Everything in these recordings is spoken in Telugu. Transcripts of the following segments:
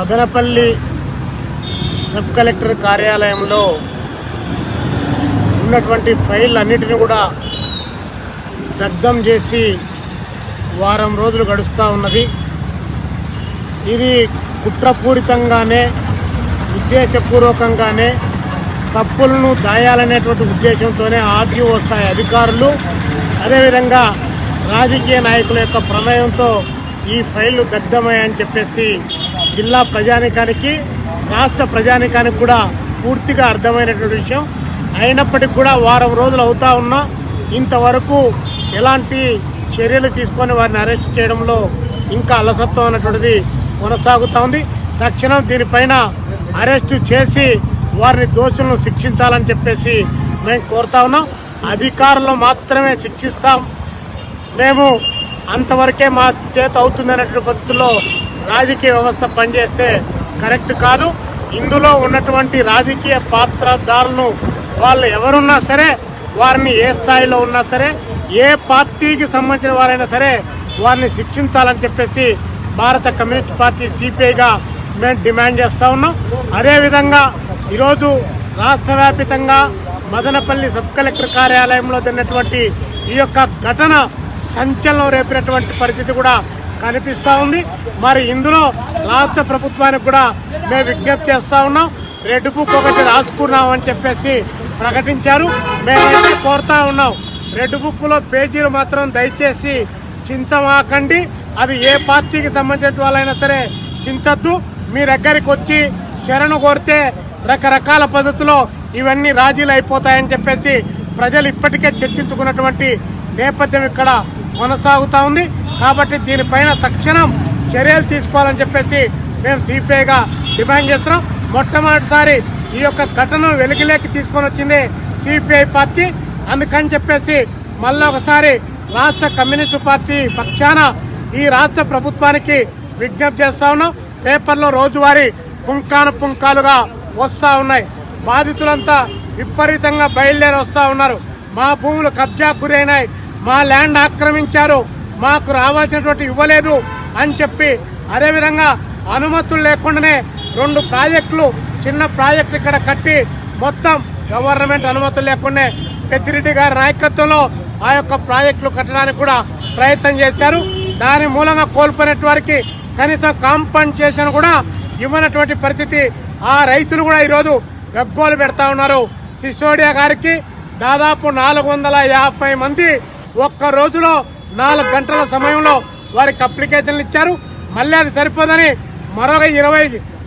మదనపల్లి సబ్ కలెక్టర్ కార్యాలయంలో ఉన్నటువంటి ఫైల్ అన్నిటిని కూడా దగ్ధం చేసి వారం రోజులు గడుస్తూ ఉన్నది. ఇది కుట్రపూరితంగానే ఉద్దేశపూర్వకంగానే తప్పులను దాయాలనేటువంటి ఉద్దేశంతోనే ఆర్టీఓ స్థాయి అధికారులు. అదేవిధంగా రాజకీయ నాయకుల యొక్క ప్రమేయంతో ఈ ఫైళ్ళు దగ్ధమయ్యాయని చెప్పేసి జిల్లా ప్రజానికానికి రాష్ట్ర ప్రజానికానికి కూడా పూర్తిగా అర్థమైనటువంటి విషయం. అయినప్పటికీ కూడా వారం రోజులు అవుతా ఉన్నా ఇంతవరకు ఎలాంటి చర్యలు తీసుకొని వారిని అరెస్ట్ చేయడంలో ఇంకా అలసత్వం అన్నటువంటిది కొనసాగుతూ ఉంది. తక్షణం దీనిపైన అరెస్టు చేసి వారిని దోషులను శిక్షించాలని చెప్పేసి మేము కోరుతా ఉన్నాం. అధికారులు మాత్రమే శిక్షిస్తాం. మేము అంతవరకే మా చేత అవుతుంది అనేటువంటి పద్ధతిలో రాజకీయ వ్యవస్థ పనిచేస్తే కరెక్ట్ కాదు. ఇందులో ఉన్నటువంటి రాజకీయ పాత్రదారులను వాళ్ళు ఎవరున్నా సరే వారిని ఏ స్థాయిలో ఉన్నా సరే ఏ పార్టీకి సంబంధించిన వారైనా సరే వారిని శిక్షించాలని చెప్పేసి భారత కమ్యూనిస్ట్ పార్టీ సిపిఐగా మేము డిమాండ్ చేస్తూ ఉన్నాం. అదేవిధంగా ఈరోజు రాష్ట్ర వ్యాపితంగా మదనపల్లి సబ్ కలెక్టర్ కార్యాలయంలో జరిగినటువంటి ఈ యొక్క ఘటన సంచలనం రేపినటువంటి పరిస్థితి కూడా కనిపిస్తూ ఉంది. మరి ఇందులో రాష్ట్ర ప్రభుత్వానికి కూడా మేము విజ్ఞప్తి చేస్తూ ఉన్నాం. రెడ్ బుక్ ఒకటి రాసుకున్నామని చెప్పేసి ప్రకటించారు. మేమైతే కోరుతా ఉన్నాం. రెడ్ బుక్లో పేజీలు మాత్రం దయచేసి చింతమాకండి. అది ఏ పార్టీకి సంబంధించిన వాళ్ళైనా సరే చింతద్దు. మీ దగ్గరికి వచ్చి శరణు కోరితే రకరకాల పద్ధతిలో ఇవన్నీ రాజీలు అయిపోతాయని చెప్పేసి ప్రజలు ఇప్పటికే చర్చించుకున్నటువంటి నేపథ్యం ఇక్కడ కొనసాగుతూ ఉంది. కాబట్టి దీనిపైన తక్షణం చర్యలు తీసుకోవాలని చెప్పేసి మేము సిపిఐగా డిమాండ్ చేస్తున్నాం. మొట్టమొదటిసారి ఈ యొక్క ఘటన వెలుగులేకి తీసుకొని వచ్చింది సిపిఐ పార్టీ. అందుకని చెప్పేసి మళ్ళీ ఒకసారి రాష్ట్ర కమ్యూనిస్టు పార్టీ పక్షాన ఈ రాష్ట్ర ప్రభుత్వానికి విజ్ఞప్తి చేస్తా ఉన్నాం. పేపర్లో రోజువారీ పుంకాను పుంకాలుగా వస్తూ ఉన్నాయి. బాధితులంతా విపరీతంగా బయలుదేరి వస్తూ ఉన్నారు. మా భూములు కబ్జా గురైనాయి. మా ల్యాండ్ ఆక్రమించారు. మాకు రావాల్సినటువంటి ఇవ్వలేదు అని చెప్పి అదేవిధంగా అనుమతులు లేకుండానే రెండు ప్రాజెక్టులు చిన్న ప్రాజెక్టు ఇక్కడ కట్టి మొత్తం గవర్నమెంట్ అనుమతులు లేకుండా పెద్దిరెడ్డి గారి నాయకత్వంలో ఆ యొక్క ప్రాజెక్టులు కట్టడానికి కూడా ప్రయత్నం చేశారు. దాని మూలంగా కోల్పోయినటువంటి వారికి కనీసం కాంపన్సేషన్ కూడా ఇవ్వనటువంటి పరిస్థితి ఆ రైతులు కూడా ఈరోజు గగ్గోలు పెడతా ఉన్నారు. సిసోడియా గారికి దాదాపు నాలుగు వందల యాభై మంది ఒక్క రోజులో నాలుగు గంటల సమయంలో వారికి అప్లికేషన్లు ఇచ్చారు. మళ్ళీ అది సరిపోదని మరొక ఇరవై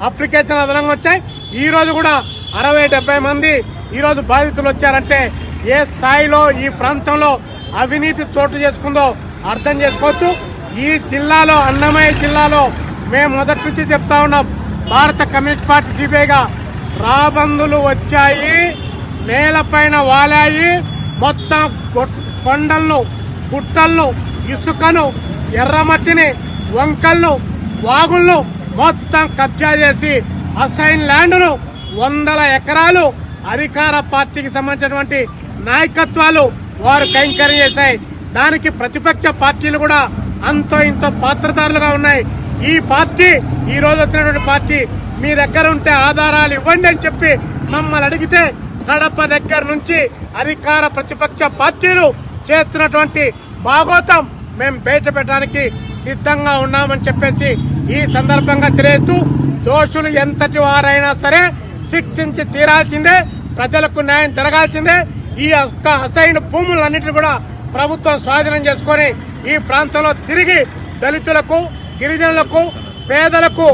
అప్లికేషన్లు అదనంగా వచ్చాయి. ఈ రోజు కూడా అరవై డెబ్బై మంది ఈరోజు బాధితులు వచ్చారంటే ఏ స్థాయిలో ఈ ప్రాంతంలో అవినీతి చోటు చేసుకుందో అర్థం చేసుకోవచ్చు. ఈ జిల్లాలో అన్నమయ్య జిల్లాలో మేము మొదటి నుంచి చెప్తా ఉన్నాం భారత కమ్యూనిస్ట్ పార్టీ సిపిఐగా రాబందులు వచ్చాయి నేలపైన వాలాయి మొత్తం కొండలను గుట్టలను ఇసుకను ఎర్రమట్టిని వంకలను వాగులను మొత్తం కబ్జా చేసి అసైన్ ల్యాండ్ను వందల ఎకరాలు అధికార పార్టీకి సంబంధించినటువంటి నాయకత్వాలు వారు కైంకర్యం చేశాయి. దానికి ప్రతిపక్ష పార్టీలు కూడా అంతో ఇంతో పాత్రదారులుగా ఉన్నాయి. ఈ పార్టీ ఈ రోజు వచ్చినటువంటి పార్టీ మీ దగ్గర ఉంటే ఆధారాలు ఇవ్వండి అని చెప్పి మమ్మల్ని అడిగితే కడప దగ్గర నుంచి అధికార ప్రతిపక్ష పార్టీలు చేస్తున్నటువంటి భాగోతం మేము బయట పెట్టడానికి సిద్ధంగా ఉన్నామని చెప్పేసి ఈ సందర్భంగా తెలియజేస్తూ దోషులు ఎంతటి వారైనా సరే శిక్షించి తీరాల్సిందే ప్రజలకు న్యాయం జరగాల్సిందే. ఈ యొక్క అసైన్ భూములన్నింటినీ కూడా ప్రభుత్వం స్వాధీనం చేసుకొని ఈ ప్రాంతంలో తిరిగి దళితులకు గిరిజనులకు పేదలకు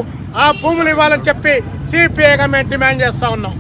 ఆ భూములు ఇవ్వాలని చెప్పి సిపిఐగా మేము డిమాండ్ చేస్తా ఉన్నాం.